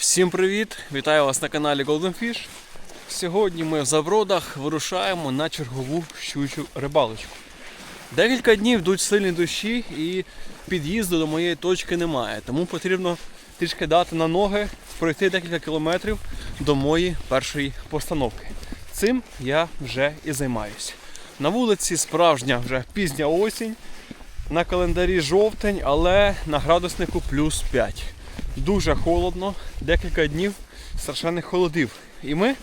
Всім привіт! Вітаю вас на каналі Golden Fish. Сьогодні ми в Забродах вирушаємо на чергову щучу рибалочку. Декілька днів йдуть сильні дощі і під'їзду до моєї точки немає, тому потрібно трішки дати на ноги, пройти декілька кілометрів до моєї першої постановки. Цим я вже і займаюся. На вулиці справжня вже пізня осінь, на календарі жовтень, але на градуснику плюс 5 дуже холодно, декілька днів страшенних холодів. І ми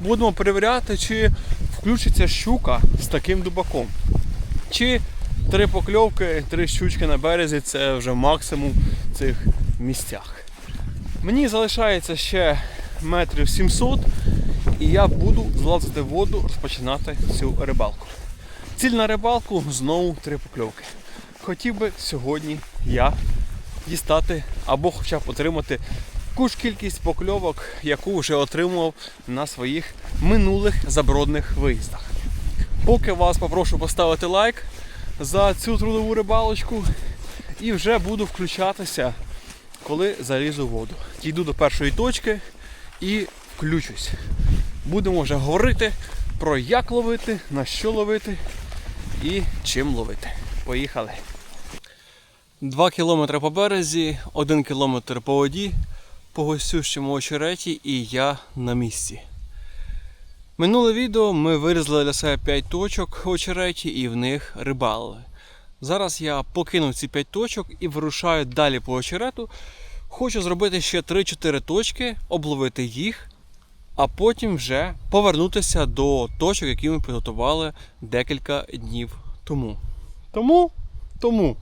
будемо перевіряти, чи включиться щука з таким дубаком. Чи три покльовки, три щучки на березі це вже максимум в цих місцях. Мені залишається ще метрів 700, і я буду злазити воду, розпочинати цю рибалку. Ціль на рибалку знову три покльовки. Хотів би сьогодні я дістати або хоча б отримати таку ж кількість покльовок, яку вже отримував на своїх минулих забродних виїздах. Поки вас попрошу поставити лайк за цю трудову рибалочку і вже буду включатися, коли залізу воду. Дійду до першої точки і включусь. Будемо вже говорити про як ловити, на що ловити і чим ловити. Поїхали! 2 кілометри по березі, 1 кілометр по воді, по гостющому очереті і я на місці. Минуле відео ми вирізали для себе 5 точок очереті і в них рибалили. Зараз я покинув ці 5 точок і вирушаю далі по очерету. Хочу зробити ще 3-4 точки, обловити їх, а потім вже повернутися до точок, які ми підготували декілька днів тому. Тому, тому.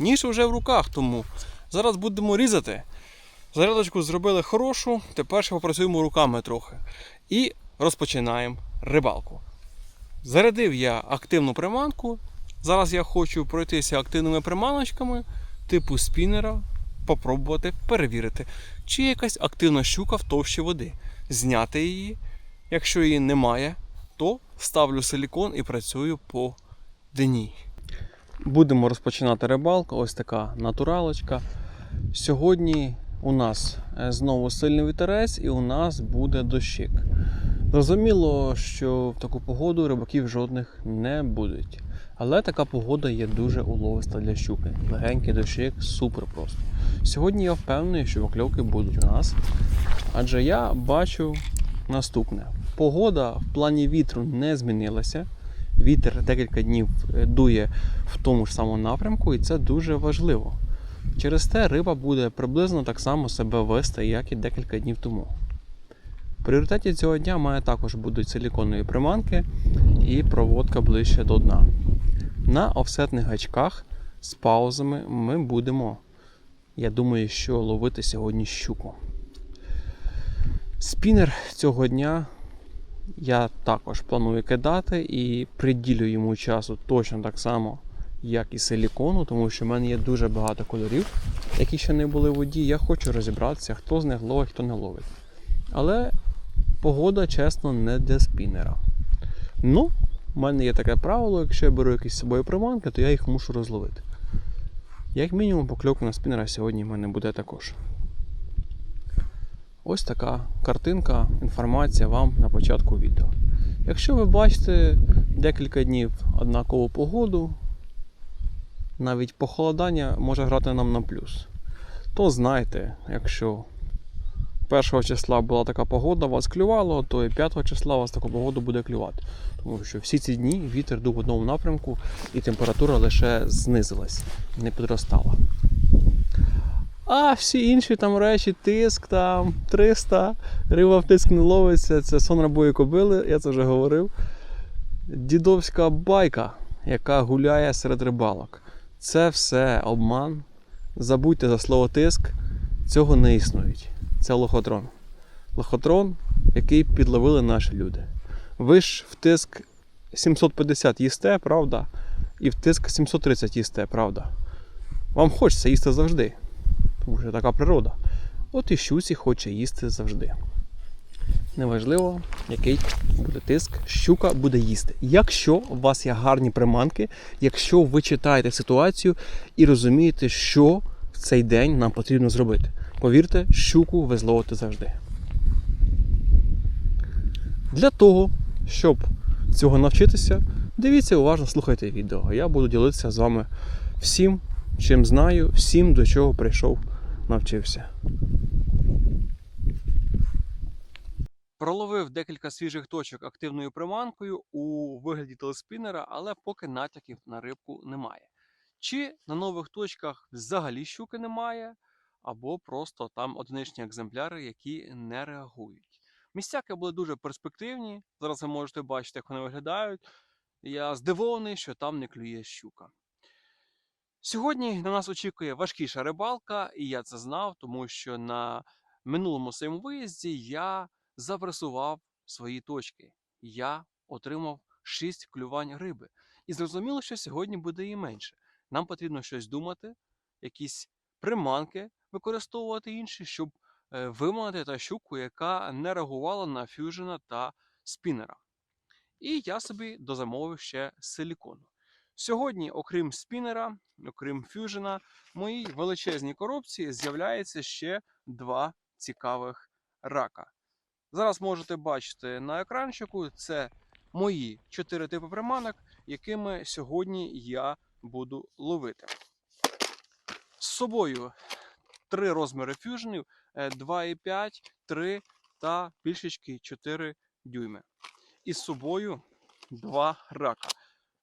Ніж вже в руках, тому зараз будемо різати. Зарядочку зробили хорошу, тепер ще попрацюємо руками трохи. І розпочинаємо рибалку. Зарядив я активну приманку. Зараз я хочу пройтися активними приманочками типу спінера, попробувати перевірити, чи є якась активна щука в товщі води. Зняти її. Якщо її немає, то ставлю силікон і працюю по дні. Будемо розпочинати рибалку. Ось така натуралочка. Сьогодні у нас е, знову сильний вітерець і у нас буде дощик. Зрозуміло, що в таку погоду рибаків жодних не будуть. Але така погода є дуже уловиста для щуки. Легенький дощик, супер просто. Сьогодні я впевнений, що покльовки будуть у нас. Адже я бачу наступне: погода в плані вітру не змінилася. Вітер декілька днів е, дує в тому ж самому напрямку, і це дуже важливо. Через те риба буде приблизно так само себе вести, як і декілька днів тому. В пріоритеті цього дня має також будуть силіконові приманки і проводка ближче до дна. На офсетних гачках з паузами ми будемо, я думаю, що ловити сьогодні щуку. Спінер цього дня я також планую кидати і приділю йому часу точно так само, як і силікону, тому що в мене є дуже багато кольорів, які ще не були в воді. Я хочу розібратися, хто з них ловить, хто не ловить. Але погода, чесно, не для спінера. Ну, в мене є таке правило, якщо я беру якісь з собою приманки, то я їх мушу розловити. Як мінімум, покльовка на спінера сьогодні в мене буде також. Ось така картинка, інформація вам на початку відео. Якщо ви бачите декілька днів однакову погоду, навіть похолодання може грати нам на плюс, то знайте, якщо 1 числа була така погода, вас клювало, то і 5 числа вас таку погоду буде клювати. Тому що всі ці дні вітер дув в одному напрямку і температура лише знизилась, не підростала. А всі інші там речі, тиск, там 300, риба в тиск не ловиться, це сон рабої кобили, я це вже говорив. Дідовська байка, яка гуляє серед рибалок. Це все обман. Забудьте за слово тиск, цього не існують. Це лохотрон. Лохотрон, який підловили наші люди. Ви ж в тиск 750 їсте, правда? І в тиск 730 їсте, правда? Вам хочеться їсти завжди тому що така природа. От і щуці хоче їсти завжди. Неважливо, який буде тиск, щука буде їсти. Якщо у вас є гарні приманки, якщо ви читаєте ситуацію і розумієте, що в цей день нам потрібно зробити. Повірте, щуку ви зловите завжди. Для того, щоб цього навчитися, дивіться уважно, слухайте відео. Я буду ділитися з вами всім, чим знаю, всім, до чого прийшов, навчився. Проловив декілька свіжих точок активною приманкою у вигляді телеспінера, але поки натяків на рибку немає. Чи на нових точках взагалі щуки немає, або просто там одиничні екземпляри, які не реагують. Місцяки були дуже перспективні. Зараз ви можете бачити, як вони виглядають. Я здивований, що там не клює щука. Сьогодні на нас очікує важкіша рибалка, і я це знав, тому що на минулому своєму виїзді я запресував свої точки. Я отримав 6 клювань риби. І зрозуміло, що сьогодні буде і менше. Нам потрібно щось думати, якісь приманки використовувати інші, щоб е, виманити та щуку, яка не реагувала на фюжена та спінера. І я собі дозамовив ще силікону. Сьогодні, окрім спінера, окрім фюжена, в моїй величезній коробці з'являється ще два цікавих рака. Зараз можете бачити на екранчику, це мої чотири типи приманок, якими сьогодні я буду ловити. З собою три розміри фюженів е, 2,5, 3 та більшечки 4 дюйми. І з собою два рака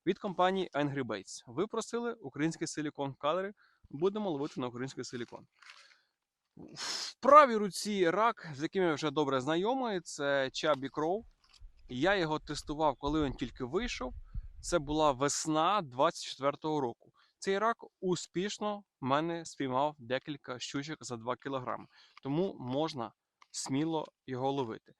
від компанії Angry Baits. Ви просили український силікон кадри. Будемо ловити на український силікон. В правій руці рак, з яким я вже добре знайомий, це Chubby Crow. Я його тестував, коли він тільки вийшов. Це була весна 24-го року. Цей рак успішно мене спіймав декілька щучок за 2 кг. Тому можна сміло його ловити.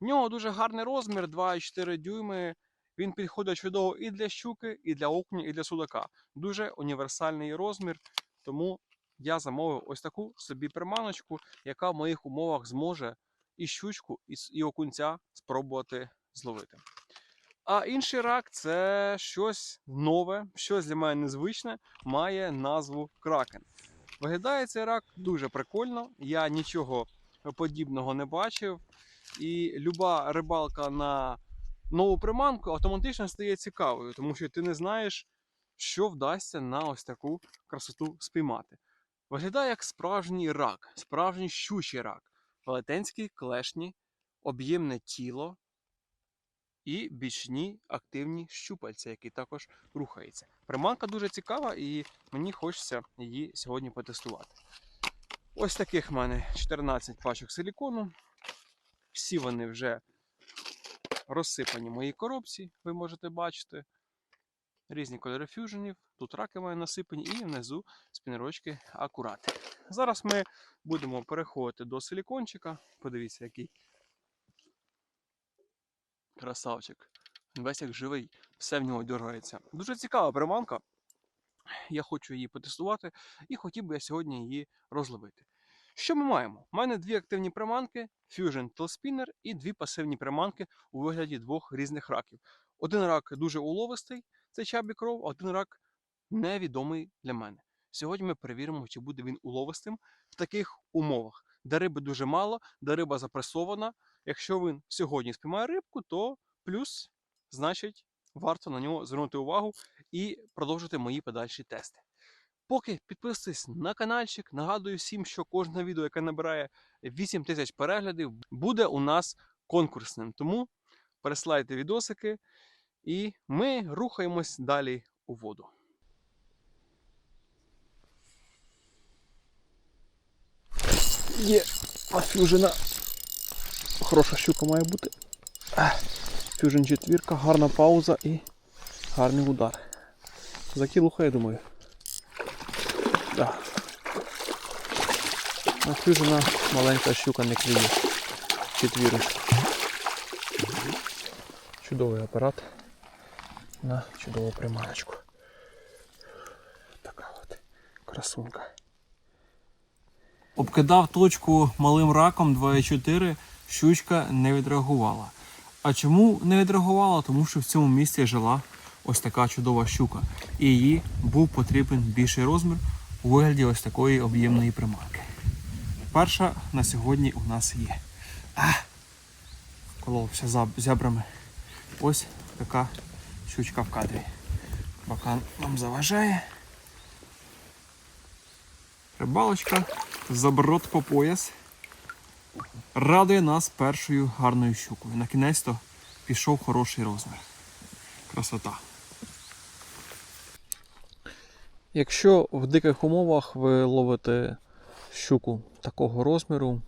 В нього дуже гарний розмір 2,4 дюйми. Він підходить чудово і для щуки, і для окуня, і для судака. Дуже універсальний розмір, тому я замовив ось таку собі приманочку, яка в моїх умовах зможе і щучку, і, окунця спробувати зловити. А інший рак це щось нове, щось для мене незвичне, має назву кракен. Виглядає цей рак дуже прикольно. Я нічого подібного не бачив. І люба рибалка на нову приманку автоматично стає цікавою, тому що ти не знаєш, що вдасться на ось таку красоту спіймати. Виглядає як справжній рак, справжній щучий рак, велетенські клешні, об'ємне тіло і бічні активні щупальця, які також рухаються. Приманка дуже цікава і мені хочеться її сьогодні потестувати. Ось таких в мене 14 пачок силікону. Всі вони вже розсипані в моїй коробці, ви можете бачити. Різні кольори фюженів. Тут раки маю насипані і внизу спінерочки акурати. Зараз ми будемо переходити до силікончика. Подивіться, який красавчик. Весь як живий, все в нього дергається. Дуже цікава приманка. Я хочу її потестувати і хотів би я сьогодні її розловити. Що ми маємо? У мене дві активні приманки Fusion Tailspinner і дві пасивні приманки у вигляді двох різних раків. Один рак дуже уловистий, це Chubby Crow, а один рак невідомий для мене. Сьогодні ми перевіримо, чи буде він уловистим в таких умовах, де риби дуже мало, де риба запресована. Якщо він сьогодні спіймає рибку, то плюс, значить, варто на нього звернути увагу і продовжити мої подальші тести. Поки підписуйтесь на каналчик, нагадую всім, що кожне відео, яке набирає 8 тисяч переглядів, буде у нас конкурсним. Тому пересилайте відосики, і ми рухаємось далі у воду. Є фюжена. Хороша щука має бути. Фюжен четвірка, гарна пауза і гарний удар. Закілуха, я думаю. На маленька щука не клює. Четвірочка. Чудовий апарат на чудову приманочку. Така от красунка. Обкидав точку малим раком 2,4, щучка не відреагувала. А чому не відреагувала? Тому що в цьому місці жила ось така чудова щука. І їй був потрібен більший розмір у вигляді ось такої об'ємної приманки. Перша на сьогодні у нас є. А! Коловся зябрами. Ось така щучка в кадрі. Бакан нам заважає. Рибалочка, заброд по пояс. Радує нас першою гарною щукою. На кінець-то пішов хороший розмір. Красота. Якщо в диких умовах ви ловите щуку такого розміру,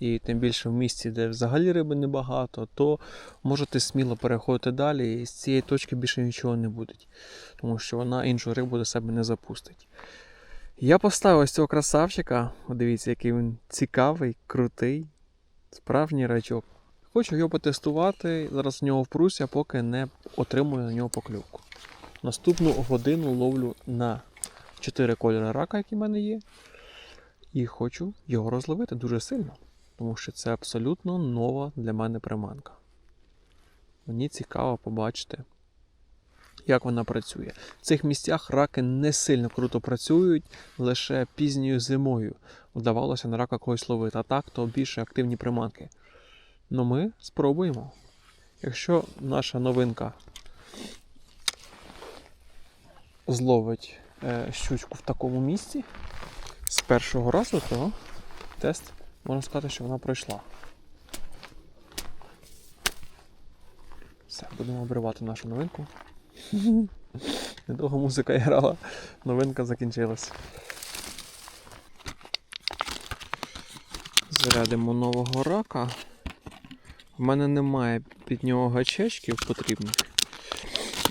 і тим більше в місці, де взагалі риби небагато, то можете сміло переходити далі і з цієї точки більше нічого не буде. Тому що вона іншу рибу до себе не запустить. Я поставив ось цього красавчика. Дивіться, який він цікавий, крутий, справжній рачок. Хочу його потестувати. Зараз в нього впруся, поки не отримую на нього покльовку. Наступну годину ловлю на 4 кольори рака, які в мене є. І хочу його розловити дуже сильно. Тому що це абсолютно нова для мене приманка. Мені цікаво побачити, як вона працює. В цих місцях раки не сильно круто працюють, лише пізньою зимою вдавалося на рака когось ловити. А так, то більше активні приманки. Ну ми спробуємо. Якщо наша новинка зловить е, щучку в такому місці з першого разу, то тест можна сказати, що вона пройшла. Все, будемо обривати нашу новинку. Недовго музика грала, новинка закінчилась. Зарядимо нового рака. В мене немає під нього гачечків потрібних.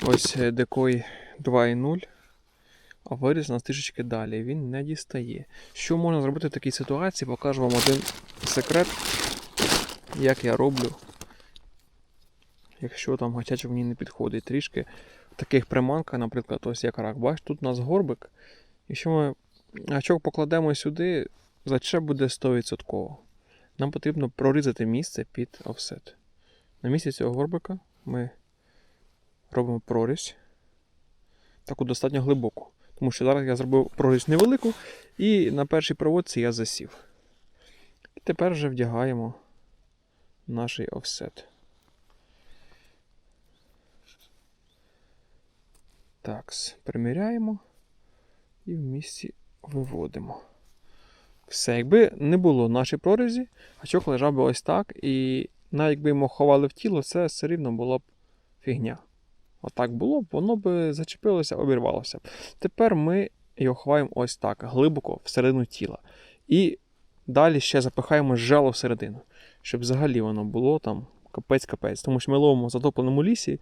Ось е, декой 2.0, а виріз нас трішечки далі. Він не дістає. Що можна зробити в такій ситуації? Покажу вам один секрет, як я роблю. Якщо там гачечок мені не підходить трішки. Таких приманках, наприклад, ось як рак. Бачиш, тут у нас горбик. Якщо ми гачок покладемо сюди, зачеп буде 100%. Нам потрібно прорізати місце під офсет. На місці цього горбика ми робимо прорізь. Таку достатньо глибоку. Тому що зараз я зробив прорізь невелику, і на першій проводці я засів. І тепер вже вдягаємо наш офсет. Так, приміряємо і в місці виводимо. Все, якби не було нашої прорізі, гачок лежав би ось так, і навіть якби його ховали в тіло, це все рівно було б фігня. Отак було б, воно б зачепилося, обірвалося. Тепер ми його ховаємо ось так, глибоко всередину тіла. І далі ще запихаємо жало всередину, щоб взагалі воно було там капець-капець. Тому що ми ловимо в затопленому лісі,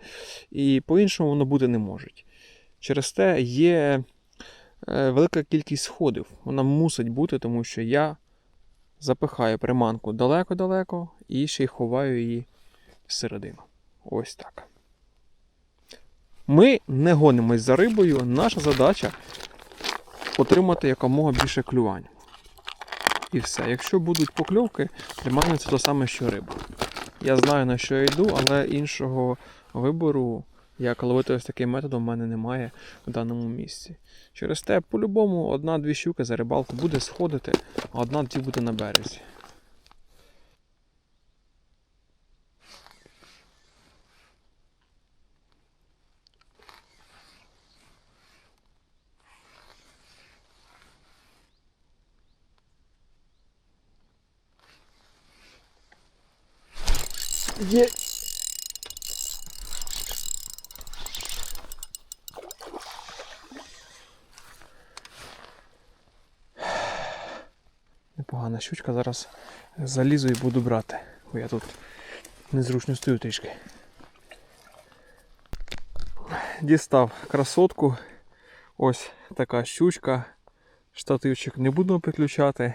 і по-іншому воно бути не може. Через те є е, велика кількість сходів. Вона мусить бути, тому що я запихаю приманку далеко-далеко і ще й ховаю її всередину. Ось так. Ми не гонимось за рибою. Наша задача отримати якомога більше клювань. І все. Якщо будуть покльовки, для мене це те саме, що риба. Я знаю на що я йду, але іншого вибору, як ловити ось таким методом, в мене немає в даному місці. Через те, по-любому, одна-дві щуки за рибалку буде сходити, а одна-дві буде на березі. Є. Непогана щучка, зараз залізу і буду брати, бо я тут незручно стою трішки. Дістав красотку. Ось така щучка. Штативчик не буду підключати.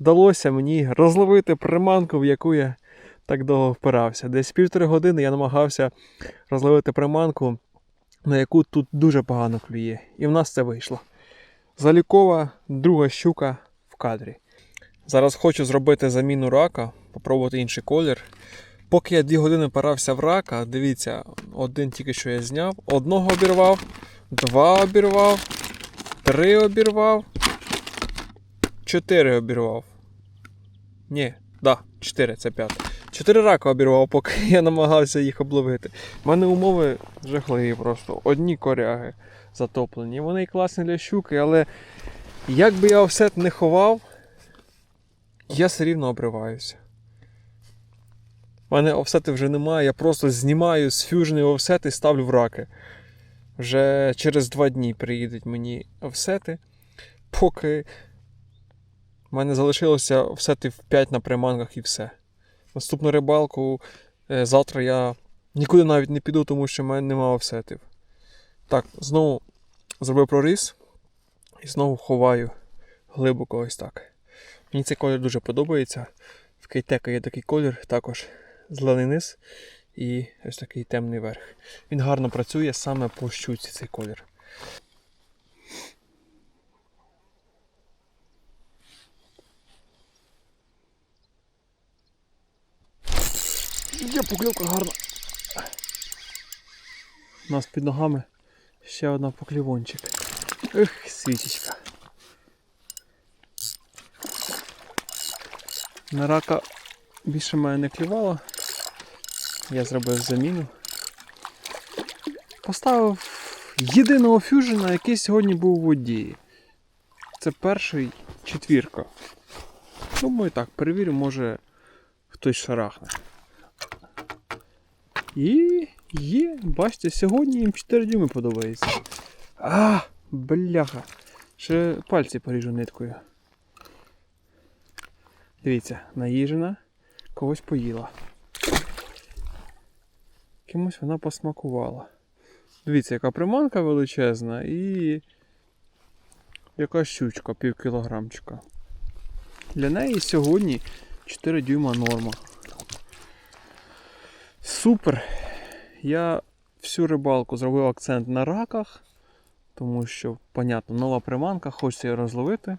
Вдалося мені розловити приманку, в яку я так довго впирався. Десь півтори години я намагався розловити приманку, на яку тут дуже погано клює. І в нас це вийшло. Залікова друга щука в кадрі. Зараз хочу зробити заміну рака, попробувати інший колір. Поки я дві години парався в рака, дивіться, один тільки що я зняв, одного обірвав, два обірвав, три обірвав, чотири обірвав. Ні, да, 4, це 5. 4 рака обірвав, поки я намагався їх обловити. У мене умови жахливі просто. Одні коряги затоплені. Вони і класні для щуки, але як би я офсет не ховав, я все рівно обриваюся. У мене офсети вже немає, я просто знімаю з фюжний офсет і ставлю в раки. Вже через два дні приїдуть мені офсети, поки в мене залишилося офсети в 5 на приманках і все. Наступну рибалку е, завтра я нікуди навіть не піду, тому що в мене немає офсетів. Так, знову зробив проріз і знову ховаю глибоко ось так. Мені цей колір дуже подобається. В кейтека є такий колір, також зелений низ і ось такий темний верх. Він гарно працює саме по щуці цей колір. Є поклівка гарна. У нас під ногами ще одна поклівончик. Ех, свічечка. На рака більше мене не клювало. Я зробив заміну. Поставив єдиного фюжена, який сьогодні був у воді. Це перший четвірка. Думаю так, перевірю, може хтось шарахне. І є, бачите, сьогодні їм 4 дюйми подобається. А, бляха. Ще пальці поріжу ниткою. Дивіться, наїжена, когось поїла. Кимось вона посмакувала. Дивіться, яка приманка величезна і яка щучка, пів кілограмчика. Для неї сьогодні 4 дюйма норма. Супер! Я всю рибалку зробив акцент на раках, тому що, понятно, нова приманка, хочеться її розловити.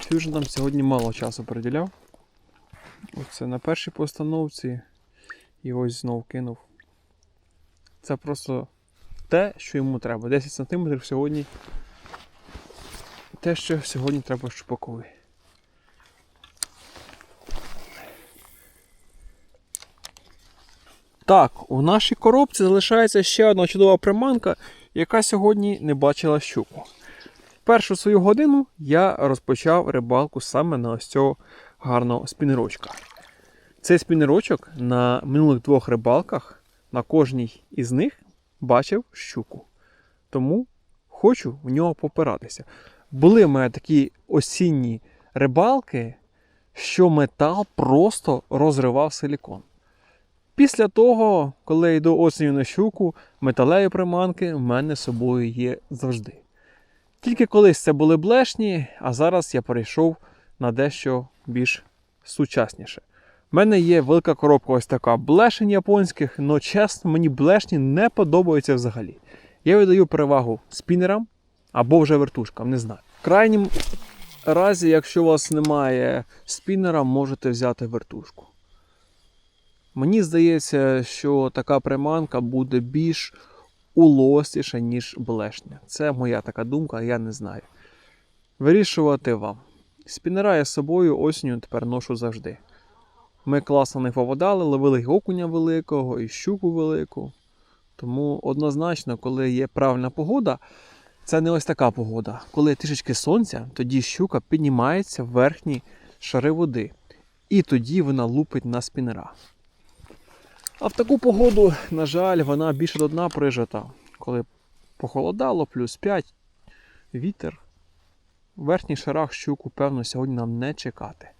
Фюжн там сьогодні мало часу приділяв. Оце на першій постановці і ось знов кинув. Це просто те, що йому треба. 10 см сьогодні. Те, що сьогодні треба щупакові. Так, у нашій коробці залишається ще одна чудова приманка, яка сьогодні не бачила щуку. Першу свою годину я розпочав рибалку саме на ось цього гарного спінерочка. Цей спінерочок на минулих двох рибалках, на кожній із них бачив щуку. Тому хочу в нього попиратися. Були в мене такі осінні рибалки, що метал просто розривав силікон. Після того, коли я йду осінню на щуку, металеві приманки в мене з собою є завжди. Тільки колись це були блешні, а зараз я перейшов на дещо більш сучасніше. У мене є велика коробка ось така блешень японських, але чесно, мені блешні не подобаються взагалі. Я видаю перевагу спінерам або вже вертушкам, не знаю. В крайнім разі, якщо у вас немає спінера, можете взяти вертушку. Мені здається, що така приманка буде більш улостіша, ніж блешня. Це моя така думка, я не знаю. Вирішувати вам. Спінера я з собою осінню тепер ношу завжди. Ми класно не поводали, ловили й окуня великого, і щуку велику. Тому однозначно, коли є правильна погода, це не ось така погода. Коли трішечки сонця, тоді щука піднімається в верхні шари води. І тоді вона лупить на спінера. А в таку погоду, на жаль, вона більше до дна прижата. Коли похолодало, плюс 5, вітер. В верхніх шарах щуку, певно, сьогодні нам не чекати.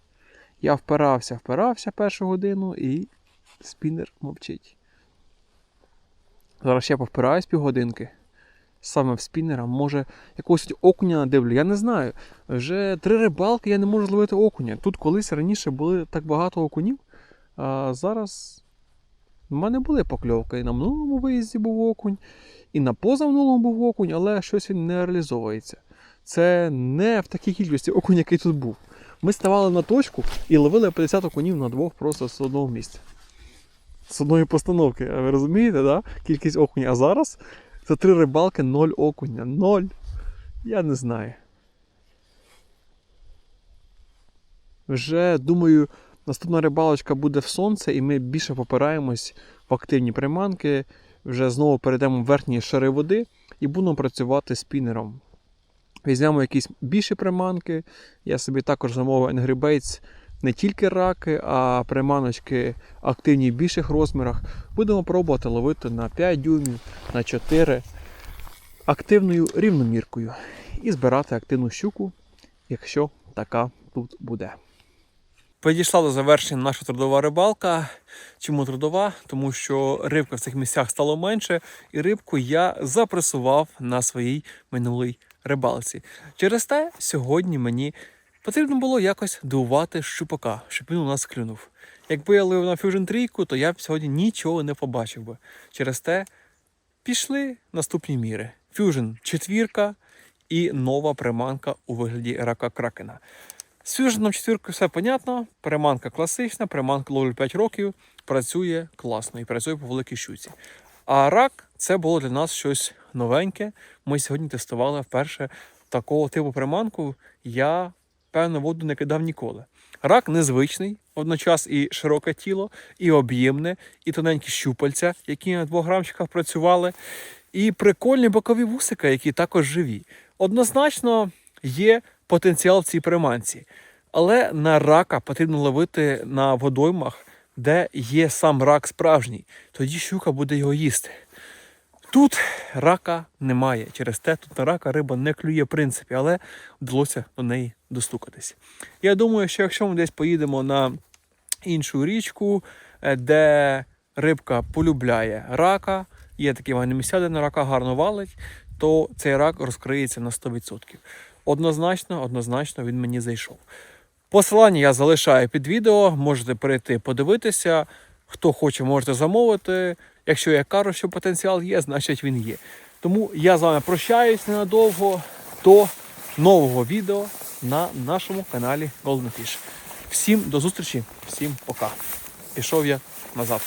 Я впирався, впирався першу годину і спінер мовчить. Зараз ще повпираюсь півгодинки. Саме в спінера, може, якогось окуня надивлю, я не знаю. Вже три рибалки я не можу зловити окуня. Тут колись раніше були так багато окунів, а зараз у мене були покльовки. І на минулому виїзді був окунь, і на позаминулому був окунь, але щось він не реалізовується. Це не в такій кількості окунь, який тут був. Ми ставали на точку і ловили 50 окунів на двох просто з одного місця. З одної постановки. А Ви розумієте, да? кількість окунів. А зараз за три рибалки 0 окуня. 0. Я не знаю. Вже думаю, наступна рибалочка буде в сонце, і ми більше попираємось в активні приманки. Вже знову перейдемо в верхні шари води і будемо працювати спінером. Візьмемо якісь більші приманки. Я собі також замовив Angry Baits не тільки раки, а приманочки активні в більших розмірах. Будемо пробувати ловити на 5 дюймів, на 4 активною рівноміркою і збирати активну щуку, якщо така тут буде. Підійшла до завершення наша трудова рибалка. Чому трудова? Тому що рибка в цих місцях стало менше, і рибку я запресував на своїй минулій рибалці. Через те сьогодні мені потрібно було якось дивувати щупака, щоб він у нас клюнув. Якби я ловив на Fusion 3, то я б сьогодні нічого не побачив би. Через те пішли наступні міри: Fusion четвірка і нова приманка у вигляді рака кракена. З Fusion 4 все понятно. Приманка класична, приманка ловлю 5 років, працює класно і працює по великій щуці. А рак це було для нас щось новеньке. Ми сьогодні тестували вперше такого типу приманку. Я певно воду не кидав ніколи. Рак незвичний, водночас і широке тіло, і об'ємне, і тоненькі щупальця, які на двох грамчиках працювали, і прикольні бокові вусика, які також живі. Однозначно є потенціал цій приманці. Але на рака потрібно ловити на водоймах, де є сам рак справжній. Тоді щука буде його їсти. Тут рака немає. Через те тут на рака риба не клює в принципі, але вдалося до неї достукатись. Я думаю, що якщо ми десь поїдемо на іншу річку, е, де рибка полюбляє рака, є такі гарні місця, де на рака гарно валить, то цей рак розкриється на 100%. Однозначно, однозначно він мені зайшов. Посилання я залишаю під відео, можете перейти подивитися. Хто хоче, можете замовити. Якщо я кажу, що потенціал є, значить він є. Тому я з вами прощаюсь ненадовго до нового відео на нашому каналі Golden Fish. Всім до зустрічі, всім пока. Пішов я назад.